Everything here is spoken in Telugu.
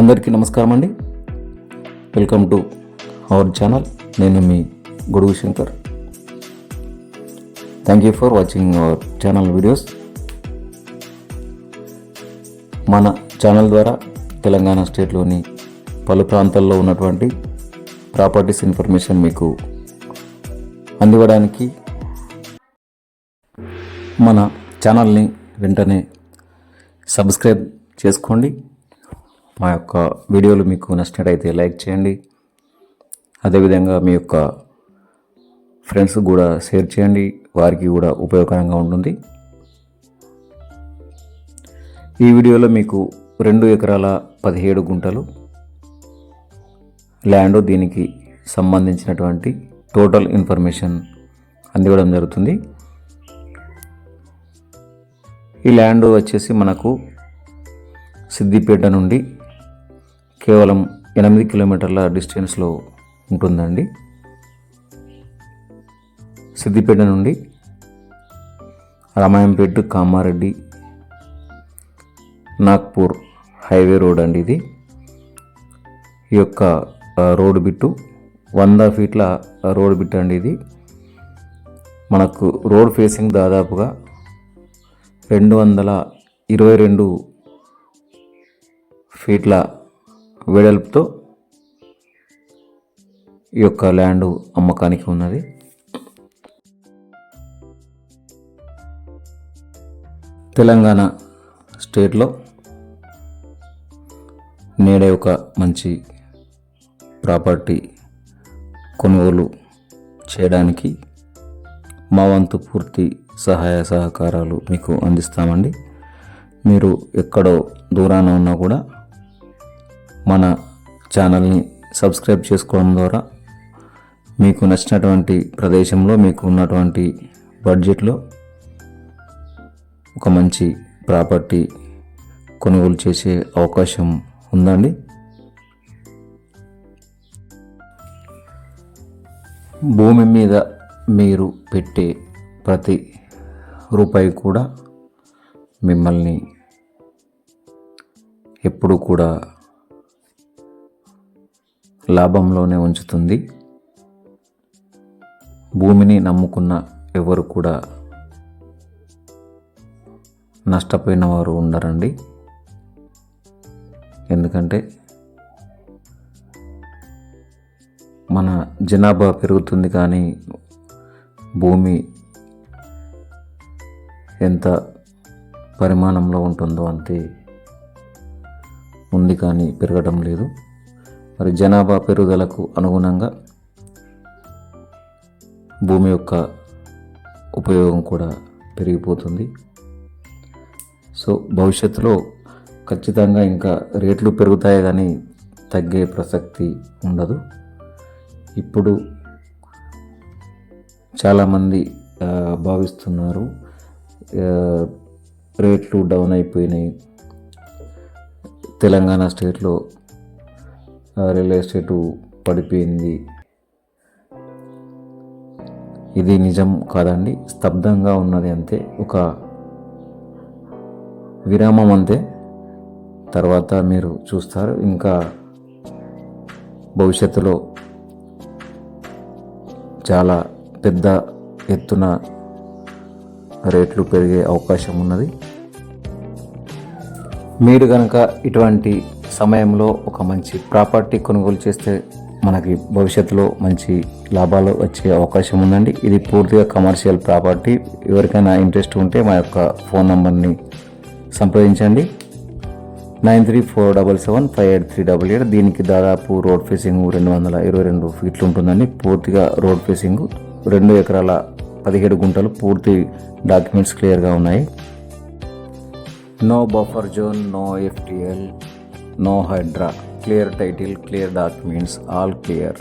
అందరికీ నమస్కారం అండి. వెల్కమ్ టు అవర్ ఛానల్ నేను మీ Godugu Shankar. Thank you for watching our channel videos మన ఛానల్ ద్వారా తెలంగాణ స్టేట్లోని పలు ప్రాంతాల్లో ఉన్నటువంటి ప్రాపర్టీస్ ఇన్ఫర్మేషన్ మీకు అందివ్వడానికి మన ఛానల్ని వెంటనే సబ్స్క్రైబ్ చేసుకోండి. మా యొక్క వీడియోలు మీకు నచ్చినట్టయితే లైక్ చేయండి. అదేవిధంగా మీ యొక్క ఫ్రెండ్స్ కూడా షేర్ చేయండి. వారికి కూడా ఉపయోగకరంగా ఉంటుంది. ఈ వీడియోలో మీకు రెండు ఎకరాల పదిహేడు గుంటలు ల్యాండ్ దీనికి సంబంధించినటువంటి టోటల్ ఇన్ఫర్మేషన్ అందివ్వడం జరుగుతుంది. ఈ ల్యాండ్ వచ్చేసి మనకు సిద్దిపేట నుండి కేవలం ఎనిమిది కిలోమీటర్ల డిస్టెన్స్లో ఉంటుందండి. సిద్దిపేట నుండి రామాయంపేట కామారెడ్డి నాగ్పూర్ హైవే రోడ్ అండి ఇది. ఈ యొక్క రోడ్ బిట్టు వంద ఫీట్ల రోడ్ బిట్ అండి ఇది. మనకు రోడ్ ఫేసింగ్ దాదాపుగా రెండు వందల ఇరవై రెండు ఫీట్ల వెడల్పుతో ఈ యొక్క ల్యాండ్ అమ్మకానికి ఉన్నది. తెలంగాణ స్టేట్లో నేడే ఒక మంచి ప్రాపర్టీ కొనుగోలు చేయడానికి మా వంతు పూర్తి సహాయ సహకారాలు మీకు అందిస్తామండి. మీరు ఎక్కడో దూరాన ఉన్నా కూడా మన ఛానల్ని సబ్స్క్రైబ్ చేసుకోవడం ద్వారా మీకు నచ్చినటువంటి ప్రదేశంలో మీకు ఉన్నటువంటి బడ్జెట్లో ఒక మంచి ప్రాపర్టీ కొనుగోలు చేసే అవకాశం ఉందండి. భూమి మీద మీరు పెట్టే ప్రతి రూపాయి కూడా మిమ్మల్ని ఎప్పుడు కూడా లాభంలోనే ఉంచుతుంది. భూమిని నమ్ముకున్న ఎవరు కూడా నష్టపోయిన వారు ఉండరండి. ఎందుకంటే మన జనాభా పెరుగుతుంది కానీ భూమి ఎంత పరిమాణంలో ఉంటుందో అంతే ఉంది కానీ పెరగడం లేదు. మరి జనాభా పెరుగుదలకు అనుగుణంగా భూమి యొక్క ఉపయోగం కూడా పెరిగిపోతుంది. సో భవిష్యత్తులో ఖచ్చితంగా ఇంకా రేట్లు పెరుగుతాయి కానీ తగ్గే ప్రసక్తి ఉండదు. ఇప్పుడు చాలామంది భావిస్తున్నారు రేట్లు డౌన్ అయిపోయినాయి. తెలంగాణ స్టేట్లో రియల్ ఎస్టేటు పడిపోయింది. ఇది నిజం కాదండి. స్తబ్దంగా ఉన్నది అంతే. ఒక విరామం అంతే. తర్వాత మీరు చూస్తారు. ఇంకా భవిష్యత్తులో చాలా పెద్ద ఎత్తున రేట్లు పెరిగే అవకాశం ఉన్నది. మీరు కనుక ఇటువంటి సమయంలో ఒక మంచి ప్రాపర్టీ కొనుగోలు చేస్తే మనకి భవిష్యత్తులో మంచి లాభాలు వచ్చే అవకాశం ఉందండి. ఇది పూర్తిగా కమర్షియల్ ప్రాపర్టీ. ఎవరికైనా ఇంట్రెస్ట్ ఉంటే మా యొక్క ఫోన్ నంబర్ని సంప్రదించండి. Nine three four double seven five eight three double eight. దీనికి దాదాపు రోడ్ ఫేసింగ్ రెండు వందల ఇరవై రెండు ఫీట్లు ఉంటుందండి. పూర్తిగా రోడ్ ఫేసింగ్ రెండు ఎకరాల పదిహేడు గుంటలు పూర్తి డాక్యుమెంట్స్ క్లియర్గా ఉన్నాయి. No buffer zone, no FTL, no Hydra. Clear title, clear documents, all clear.